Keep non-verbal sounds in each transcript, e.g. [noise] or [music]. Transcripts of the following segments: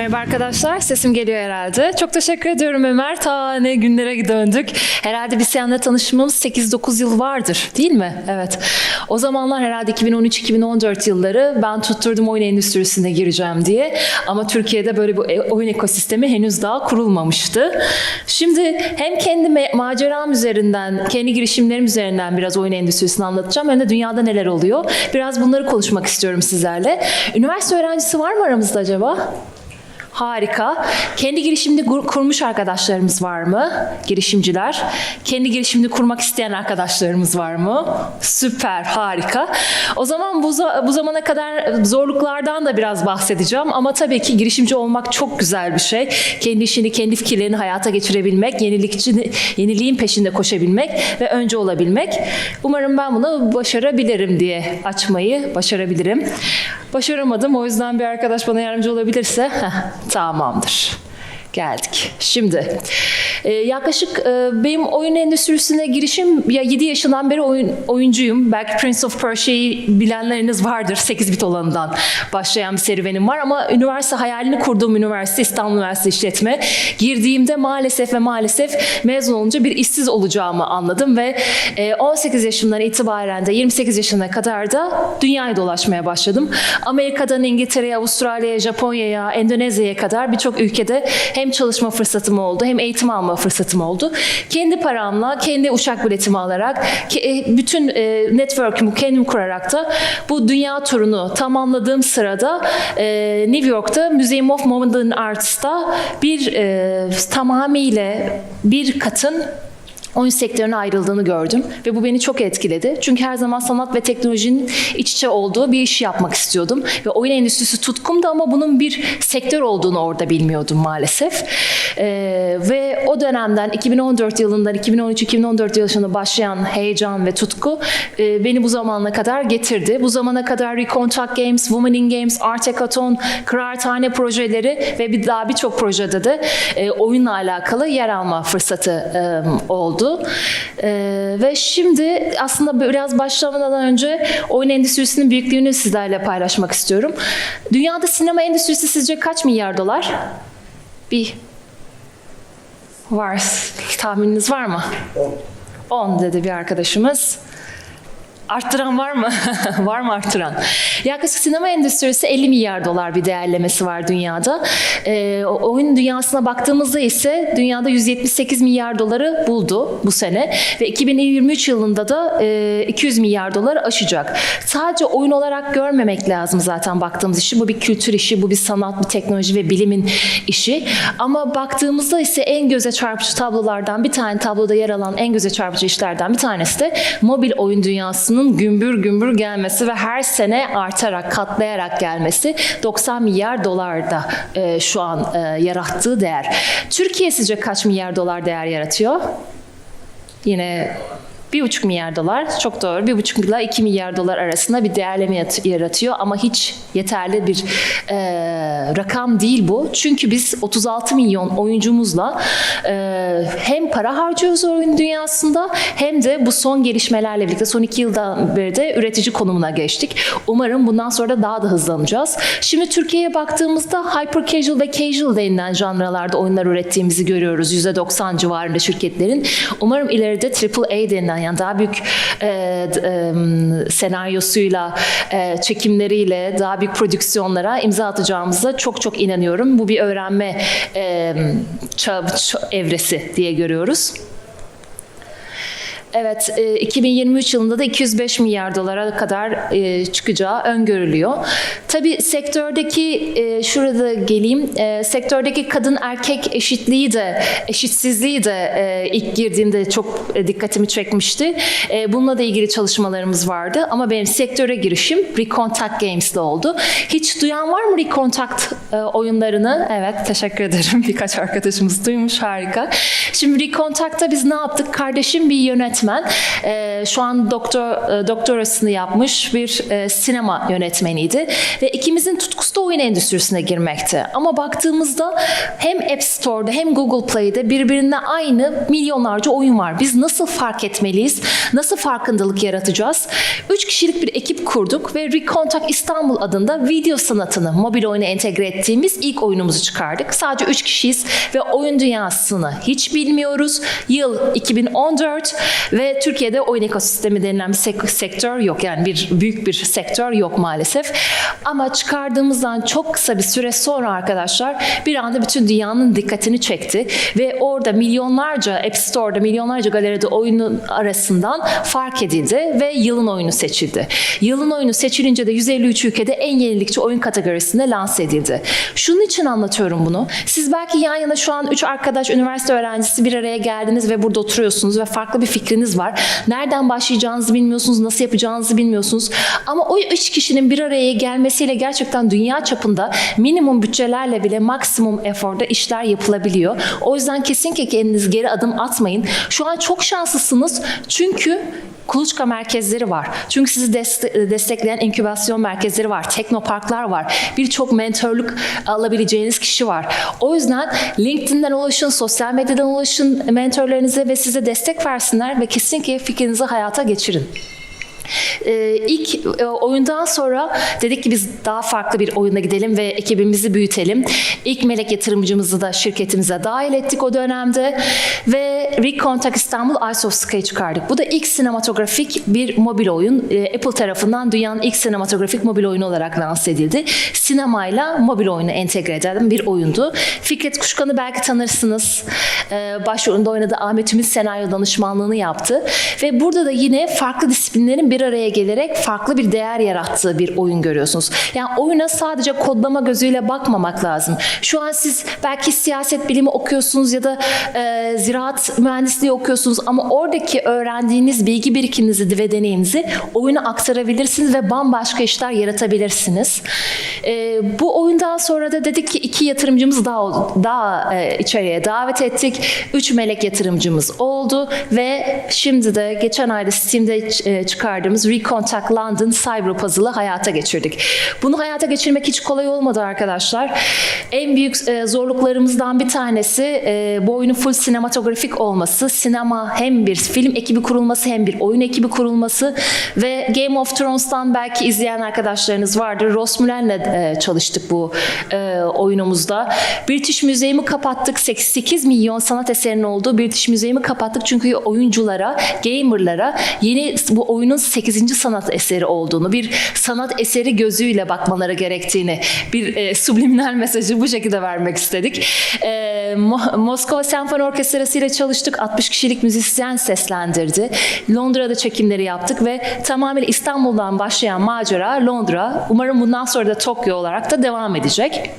Merhaba arkadaşlar, sesim geliyor herhalde. Çok teşekkür ediyorum Ömer. Ta ne günlere döndük. Herhalde biz seninle tanışmamız 8-9 yıl vardır değil mi? Evet. O zamanlar herhalde 2013-2014 yılları ben tutturdum oyun endüstrisine gireceğim diye. Ama Türkiye'de böyle bir e- oyun ekosistemi henüz daha kurulmamıştı. Şimdi hem kendi maceram üzerinden, kendi girişimlerim üzerinden biraz oyun endüstrisini anlatacağım. Hem de dünyada neler oluyor. Biraz bunları konuşmak istiyorum sizlerle. Üniversite öğrencisi var mı aramızda acaba? Harika. Kendi girişimini kur- kurmuş arkadaşlarımız var mı? Girişimciler. Kendi girişimini kurmak isteyen arkadaşlarımız var mı? Süper, harika. O zaman bu, bu zamana kadar zorluklardan da biraz bahsedeceğim. Ama tabii ki girişimci olmak çok güzel bir şey. Kendi işini, kendi fikirlerini hayata geçirebilmek, yenilikçi, yeniliğin peşinde koşabilmek ve önce olabilmek. Umarım ben bunu başarabilirim diye açmayı başarabilirim. Başaramadım. O yüzden bir arkadaş bana yardımcı olabilirse [laughs] tamamdır. Geldik. Şimdi e, yaklaşık e, benim oyun endüstrisine girişim ya 7 yaşından beri oyun oyuncuyum. Belki Prince of Persia'yı bilenleriniz vardır. 8 bit olanından başlayan bir serüvenim var ama üniversite hayalini kurduğum üniversite İstanbul Üniversitesi İşletme girdiğimde maalesef ve maalesef mezun olunca bir işsiz olacağımı anladım ve e, 18 yaşımdan itibaren de 28 yaşına kadar da dünyayı dolaşmaya başladım. Amerika'dan İngiltere'ye, Avustralya'ya, Japonya'ya, Endonezya'ya kadar birçok ülkede hem çalışma fırsatım oldu hem eğitim alma fırsatım oldu. Kendi paramla, kendi uçak biletimi alarak, e, bütün e, network'ümü kendim kurarak da bu dünya turunu tamamladığım sırada e, New York'ta Museum of Modern Arts'ta bir tamamıyla bir katın oyun sektörüne ayrıldığını gördüm ve bu beni çok etkiledi. Çünkü her zaman sanat ve teknolojinin iç içe olduğu bir işi yapmak istiyordum ve oyun endüstrisi tutkumdu ama bunun bir sektör olduğunu orada bilmiyordum maalesef. Ee, ve o dönemden 2014 yılından 2013-2014 yılında başlayan heyecan ve tutku e, beni bu zamana kadar getirdi. Bu zamana kadar Recontact Games, Women in Games, Art Hackathon, projeleri ve bir daha birçok projede de e, oyunla alakalı yer alma fırsatı e, oldu. E, ve şimdi aslında biraz başlamadan önce oyun endüstrisinin büyüklüğünü sizlerle paylaşmak istiyorum. Dünyada sinema endüstrisi sizce kaç milyar dolar? Bir var. Tahmininiz var mı? 10 dedi bir arkadaşımız. Arttıran var mı? [laughs] var mı arttıran? Yaklaşık sinema endüstrisi 50 milyar dolar bir değerlemesi var dünyada. O- oyun dünyasına baktığımızda ise dünyada 178 milyar doları buldu bu sene ve 2023 yılında da e, 200 milyar dolar aşacak. Sadece oyun olarak görmemek lazım zaten baktığımız işi. Bu bir kültür işi, bu bir sanat, bir teknoloji ve bilimin işi. Ama baktığımızda ise en göze çarpıcı tablolardan bir tane tabloda yer alan en göze çarpıcı işlerden bir tanesi de mobil oyun dünyasının gümbür gümbür gelmesi ve her sene artarak, katlayarak gelmesi 90 milyar dolarda e, şu an e, yarattığı değer. Türkiye sizce kaç milyar dolar değer yaratıyor? Yine bir buçuk milyar dolar çok doğru bir buçuk ile iki milyar dolar arasında bir değerleme yaratıyor ama hiç yeterli bir e, rakam değil bu çünkü biz 36 milyon oyuncumuzla e, hem para harcıyoruz oyun dünyasında hem de bu son gelişmelerle birlikte son iki yıldan beri de üretici konumuna geçtik. Umarım bundan sonra da daha da hızlanacağız. Şimdi Türkiye'ye baktığımızda hyper casual ve casual denilen janralarda oyunlar ürettiğimizi görüyoruz. %90 civarında şirketlerin. Umarım ileride AAA denilen yani daha büyük e, e, senaryosuyla, e, çekimleriyle daha büyük prodüksiyonlara imza atacağımıza çok çok inanıyorum. Bu bir öğrenme e, çağ, çağ- evresi diye görüyoruz. Evet, e, 2023 yılında da 205 milyar dolara kadar e, çıkacağı öngörülüyor. Tabii sektördeki, e, şurada geleyim, e, sektördeki kadın erkek eşitliği de, eşitsizliği de e, ilk girdiğimde çok e, dikkatimi çekmişti. E, Bununla da ilgili çalışmalarımız vardı ama benim sektöre girişim Recontact Games'de oldu. Hiç duyan var mı Recontact e, oyunlarını? Evet, teşekkür ederim. [laughs] Birkaç arkadaşımız duymuş, harika. Şimdi Recontact'ta biz ne yaptık? Kardeşim bir yönetmen. Ee, şu an doktor e, doktorasını yapmış bir e, sinema yönetmeniydi. Ve ikimizin tutkusu da oyun endüstrisine girmekti. Ama baktığımızda hem App Store'da hem Google Play'de birbirine aynı milyonlarca oyun var. Biz nasıl fark etmeliyiz? Nasıl farkındalık yaratacağız? Üç kişilik bir ekip kurduk ve Recontact İstanbul adında video sanatını mobil oyuna entegre ettiğimiz ilk oyunumuzu çıkardık. Sadece üç kişiyiz ve oyun dünyasını hiç bilmiyoruz. Yıl 2014 ve Türkiye'de oyun ekosistemi denilen bir sek- sektör yok. Yani bir büyük bir sektör yok maalesef. Ama çıkardığımızdan çok kısa bir süre sonra arkadaşlar bir anda bütün dünyanın dikkatini çekti ve orada milyonlarca App Store'da milyonlarca galeride oyunun arasından fark edildi ve yılın oyunu seçildi. Yılın oyunu seçilince de 153 ülkede en yenilikçi oyun kategorisinde lanse edildi. Şunun için anlatıyorum bunu. Siz belki yan yana şu an 3 arkadaş üniversite öğrencisi bir araya geldiniz ve burada oturuyorsunuz ve farklı bir fikriniz var. Nereden başlayacağınızı bilmiyorsunuz, nasıl yapacağınızı bilmiyorsunuz. Ama o 3 kişinin bir araya gelmesiyle gerçekten dünya çapında minimum bütçelerle bile maksimum eforda işler yapılabiliyor. O yüzden kesinlikle kendiniz geri adım atmayın. Şu an çok şanslısınız çünkü kuluçka merkezleri var. Çünkü sizi deste- destekleyen inkübasyon merkezleri var, teknoparklar var. Birçok mentorluk alabileceğiniz kişi var. O yüzden LinkedIn'den ulaşın, sosyal medyadan ulaşın mentorlarınıza ve size destek versinler ve kesinlikle fikrinizi hayata geçirin. Ee, ilk e, oyundan sonra dedik ki biz daha farklı bir oyuna gidelim ve ekibimizi büyütelim. İlk melek yatırımcımızı da şirketimize dahil ettik o dönemde ve Recontact İstanbul Ice of Sky çıkardık. Bu da ilk sinematografik bir mobil oyun. Ee, Apple tarafından dünyanın ilk sinematografik mobil oyunu olarak lanse edildi. Sinemayla mobil oyunu entegre eden bir oyundu. Fikret Kuşkan'ı belki tanırsınız. Ee, başrolünde oynadığı Ahmet Ümit senaryo danışmanlığını yaptı. Ve burada da yine farklı disiplinlerin bir araya gelerek farklı bir değer yarattığı bir oyun görüyorsunuz. Yani oyuna sadece kodlama gözüyle bakmamak lazım. Şu an siz belki siyaset bilimi okuyorsunuz ya da e, ziraat mühendisliği okuyorsunuz ama oradaki öğrendiğiniz bilgi birikiminizi ve deneyimizi oyuna aktarabilirsiniz ve bambaşka işler yaratabilirsiniz. E, bu oyundan sonra da dedik ki iki yatırımcımız daha daha e, içeriye davet ettik. Üç melek yatırımcımız oldu ve şimdi de geçen ayda Steam'de e, çıkardığımız Recontact London Cyber Puzzle'ı hayata geçirdik. Bunu hayata geçirmek hiç kolay olmadı arkadaşlar. En büyük e, zorluklarımızdan bir tanesi e, bu oyunun full sinematografik olması. Sinema hem bir film ekibi kurulması hem bir oyun ekibi kurulması ve Game of Thrones'tan belki izleyen arkadaşlarınız vardır. Ross Mullen'le e, çalıştık bu e, oyunumuzda. British Müzeyimi kapattık. 88 milyon sanat eserinin olduğu British Müzeyimi kapattık. Çünkü oyunculara, gamerlara yeni bu oyunun 8. sanat eseri olduğunu, bir sanat eseri gözüyle bakmaları gerektiğini, bir e, subliminal mesajı bu şekilde vermek istedik. E, Mo- Moskova Senfoni Orkestrası ile çalıştık. 60 kişilik müzisyen seslendirdi. Londra'da çekimleri yaptık ve tamamen İstanbul'dan başlayan macera Londra. Umarım bundan sonra da Tokyo olarak da devam edecek.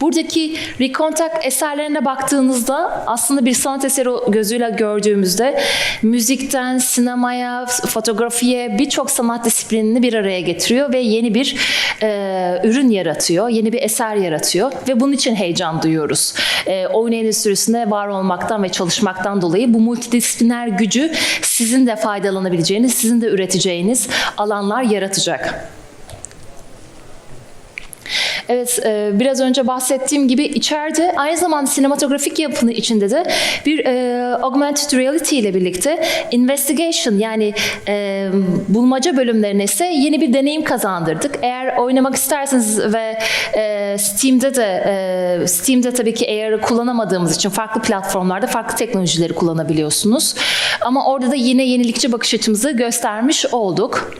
Buradaki Recontact eserlerine baktığınızda aslında bir sanat eseri gözüyle gördüğümüzde müzikten sinemaya, fotoğrafiye birçok sanat disiplinini bir araya getiriyor ve yeni bir e, ürün yaratıyor, yeni bir eser yaratıyor ve bunun için heyecan duyuyoruz. E, oyun endüstrisinde var olmaktan ve çalışmaktan dolayı bu multidisipliner gücü sizin de faydalanabileceğiniz, sizin de üreteceğiniz alanlar yaratacak. Evet, e, biraz önce bahsettiğim gibi içeride aynı zamanda sinematografik yapının içinde de bir e, augmented reality ile birlikte investigation yani e, bulmaca bölümlerine ise yeni bir deneyim kazandırdık. Eğer oynamak isterseniz ve e, Steam'de de e, Steam'de tabii ki AR'ı kullanamadığımız için farklı platformlarda farklı teknolojileri kullanabiliyorsunuz. Ama orada da yine yenilikçi bakış açımızı göstermiş olduk.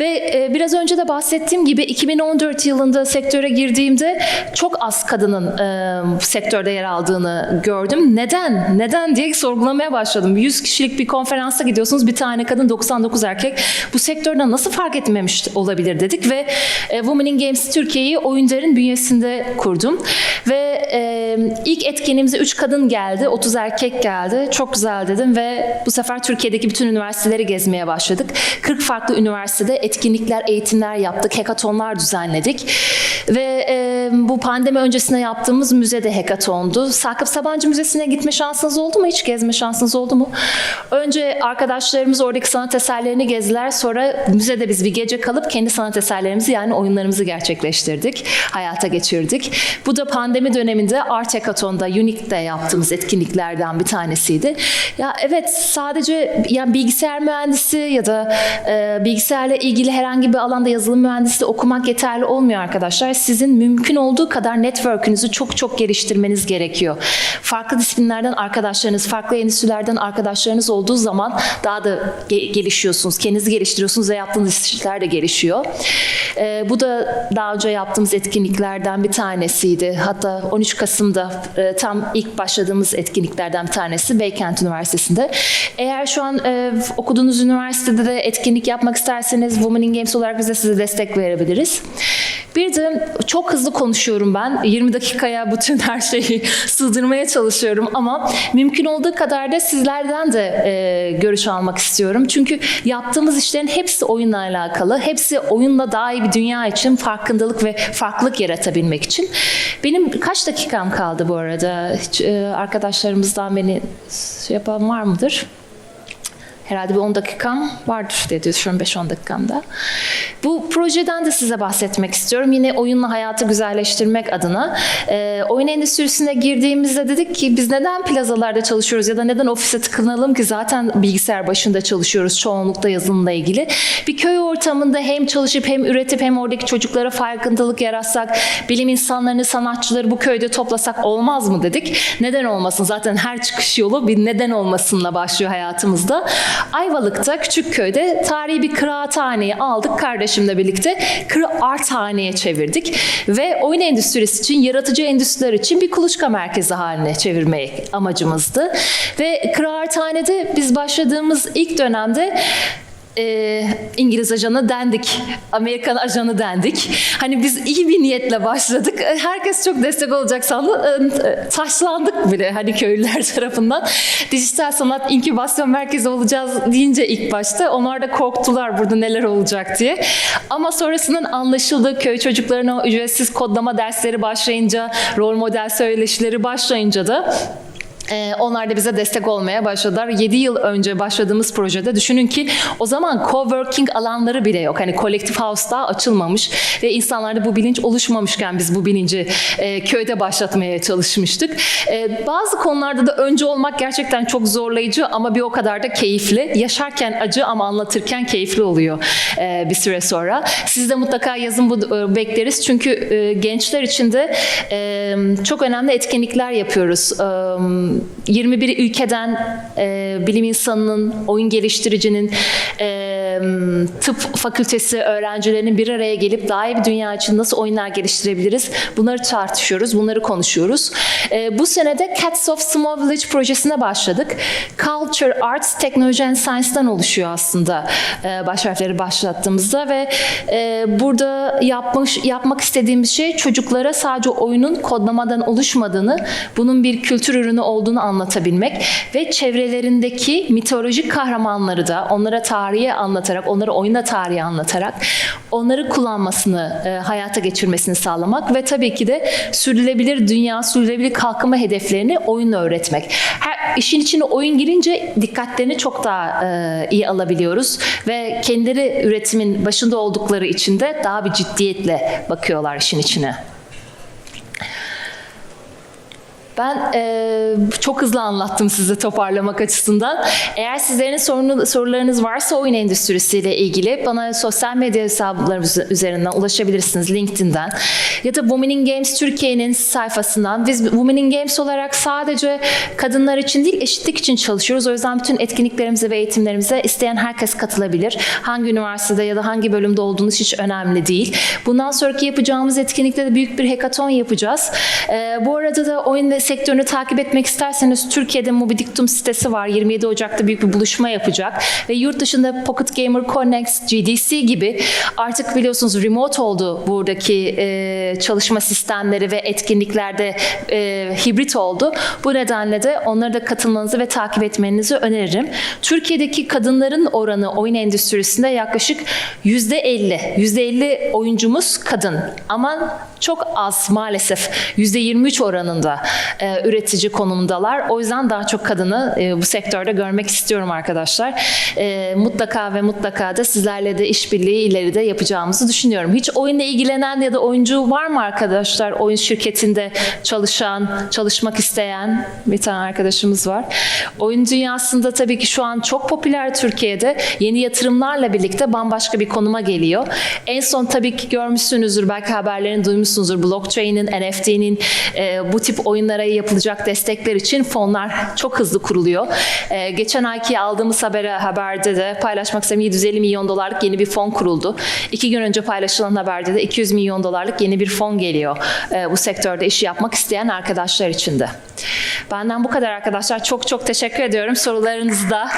Ve e, biraz önce de bahsettiğim gibi 2014 yılında sektöre girdiğimde çok az kadının e, sektörde yer aldığını gördüm. Neden? Neden diye sorgulamaya başladım. 100 kişilik bir konferansa gidiyorsunuz bir tane kadın 99 erkek. Bu sektörde nasıl fark etmemiş olabilir dedik ve e, Women in Games Türkiye'yi oyuncuların bünyesinde kurdum. Ve e, ilk etkinliğimize 3 kadın geldi, 30 erkek geldi. Çok güzel dedim ve bu sefer Türkiye'deki bütün üniversiteleri gezmeye başladık. 40 farklı üniversitede etkinlikler, eğitimler yaptık, hackathonlar düzenledik. Ve e, bu pandemi öncesinde yaptığımız müzede hackathondu. Sakıp Sabancı Müzesi'ne gitme şansınız oldu mu? Hiç gezme şansınız oldu mu? Önce arkadaşlarımız oradaki sanat eserlerini gezdiler. Sonra müzede biz bir gece kalıp kendi sanat eserlerimizi yani oyunlarımızı gerçekleştirdik. Hayata geçirdik. Bu da pandemi döneminde Art Hackathon'da, Unique'de yaptığımız etkinliklerden bir tanesiydi. Ya evet sadece yani bilgisayar mühendisi ya da e, bilgisayarla ilgili herhangi bir alanda yazılım mühendisliği okumak yeterli olmuyor arkadaşlar. Sizin mümkün olduğu kadar network'ünüzü çok çok geliştirmeniz gerekiyor. Farklı disiplinlerden arkadaşlarınız, farklı endüstrilerden arkadaşlarınız olduğu zaman daha da ge- gelişiyorsunuz. Kendinizi geliştiriyorsunuz ve yaptığınız işler de gelişiyor. E, bu da daha önce yaptığımız etkinliklerden bir tanesiydi. Hatta 13 Kasım'da e, tam ilk başladığımız etkinliklerden bir tanesi Beykent Üniversitesi'nde. Eğer şu an e, okuduğunuz üniversitede de etkinlik yapmak isterseniz Women in Games olarak biz de size destek verebiliriz. Bir de çok hızlı konuşuyorum ben. 20 dakikaya bütün her şeyi [laughs] sığdırmaya çalışıyorum ama mümkün olduğu kadar da sizlerden de e, görüş almak istiyorum. Çünkü yaptığımız işlerin hepsi oyunla alakalı. Hepsi oyunla daha iyi bir dünya için farkındalık ve farklılık yaratabilmek için. Benim kaç dakikam kaldı bu arada? Hiç, e, arkadaşlarımızdan beni şey yapan var mıdır? Herhalde bir 10 dakikam vardır diye düşünüyorum 5-10 dakikamda. Bu projeden de size bahsetmek istiyorum. Yine oyunla hayatı güzelleştirmek adına. Ee, oyun endüstrisine girdiğimizde dedik ki biz neden plazalarda çalışıyoruz ya da neden ofise tıkınalım ki zaten bilgisayar başında çalışıyoruz çoğunlukla yazılımla ilgili. Bir köy ortamında hem çalışıp hem üretip hem oradaki çocuklara farkındalık yaratsak, bilim insanlarını, sanatçıları bu köyde toplasak olmaz mı dedik. Neden olmasın? Zaten her çıkış yolu bir neden olmasınla başlıyor hayatımızda. Ayvalık'ta küçük köyde tarihi bir kıraathaneyi aldık kardeşimle birlikte kıraathaneye çevirdik ve oyun endüstrisi için yaratıcı endüstriler için bir kuluçka merkezi haline çevirmek amacımızdı. Ve kıraathanede biz başladığımız ilk dönemde e, İngiliz ajanı dendik, Amerikan ajanı dendik. Hani biz iyi bir niyetle başladık. E, Herkes çok destek olacak sandı. E, Taşlandık bile hani köylüler [laughs] tarafından. Dijital sanat inkübasyon merkezi olacağız deyince ilk başta onlar da korktular burada neler olacak diye. Ama sonrasının anlaşıldı. Köy çocuklarına ücretsiz kodlama dersleri başlayınca, rol model söyleşileri başlayınca da ee, onlar da bize destek olmaya başladılar. 7 yıl önce başladığımız projede düşünün ki o zaman coworking alanları bile yok. Hani kolektif house daha açılmamış ve insanlarda bu bilinç oluşmamışken biz bu bilinci e, köyde başlatmaya çalışmıştık. E, bazı konularda da önce olmak gerçekten çok zorlayıcı ama bir o kadar da keyifli. Yaşarken acı ama anlatırken keyifli oluyor e, bir süre sonra. Siz de mutlaka yazın bu bekleriz. Çünkü gençler için de çok önemli etkinlikler yapıyoruz. 21 ülkeden e, bilim insanının, oyun geliştiricinin, e, tıp fakültesi öğrencilerinin bir araya gelip daha iyi bir dünya için nasıl oyunlar geliştirebiliriz? Bunları tartışıyoruz, bunları konuşuyoruz. E, bu senede Cats of Small Village projesine başladık. Culture, Arts, Technology and Science'dan oluşuyor aslında e, baş harfleri başlattığımızda ve e, burada yapmış yapmak istediğimiz şey çocuklara sadece oyunun kodlamadan oluşmadığını, bunun bir kültür ürünü olduğunu anlatabilmek ve çevrelerindeki mitolojik kahramanları da onlara tarihi anlatarak, onlara oyunda tarihi anlatarak onları kullanmasını, e, hayata geçirmesini sağlamak ve tabii ki de sürdürülebilir dünya, sürdürülebilir kalkınma hedeflerini oyunla öğretmek. Her işin içine oyun girince dikkatlerini çok daha e, iyi alabiliyoruz ve kendileri üretimin başında oldukları için de daha bir ciddiyetle bakıyorlar işin içine. Ben e, çok hızlı anlattım size toparlamak açısından. Eğer sizlerin sorunu, sorularınız varsa oyun endüstrisiyle ilgili bana sosyal medya hesaplarımız üzerinden ulaşabilirsiniz LinkedIn'den. Ya da Women in Games Türkiye'nin sayfasından. Biz Women in Games olarak sadece kadınlar için değil eşitlik için çalışıyoruz. O yüzden bütün etkinliklerimize ve eğitimlerimize isteyen herkes katılabilir. Hangi üniversitede ya da hangi bölümde olduğunuz hiç önemli değil. Bundan sonraki yapacağımız etkinlikte de büyük bir hackathon yapacağız. E, bu arada da oyun ve sektörünü takip etmek isterseniz Türkiye'de Moby Dictum sitesi var. 27 Ocak'ta büyük bir buluşma yapacak. Ve yurt dışında Pocket Gamer Connect, GDC gibi artık biliyorsunuz remote oldu buradaki e, çalışma sistemleri ve etkinliklerde e, hibrit oldu. Bu nedenle de onlara da katılmanızı ve takip etmenizi öneririm. Türkiye'deki kadınların oranı oyun endüstrisinde yaklaşık %50. %50 oyuncumuz kadın ama çok az maalesef %23 oranında e, üretici konumundalar. O yüzden daha çok kadını e, bu sektörde görmek istiyorum arkadaşlar. E, mutlaka ve mutlaka da sizlerle de işbirliği ileride yapacağımızı düşünüyorum. Hiç oyunla ilgilenen ya da oyuncu var mı arkadaşlar? Oyun şirketinde çalışan, çalışmak isteyen bir tane arkadaşımız var. Oyun dünyasında tabii ki şu an çok popüler Türkiye'de. Yeni yatırımlarla birlikte bambaşka bir konuma geliyor. En son tabii ki görmüşsünüzdür, belki haberlerini duymuşsunuzdur. Blockchain'in, NFT'nin e, bu tip oyunlara yapılacak destekler için fonlar çok hızlı kuruluyor. E, geçen ayki aldığımız habere, haberde de paylaşmak istedim 750 milyon dolarlık yeni bir fon kuruldu. İki gün önce paylaşılan haberde de 200 milyon dolarlık yeni bir fon geliyor. e, bu sektörde işi yapmak isteyen arkadaşlar için de. Benden bu kadar arkadaşlar. Çok çok teşekkür ediyorum. Sorularınızı da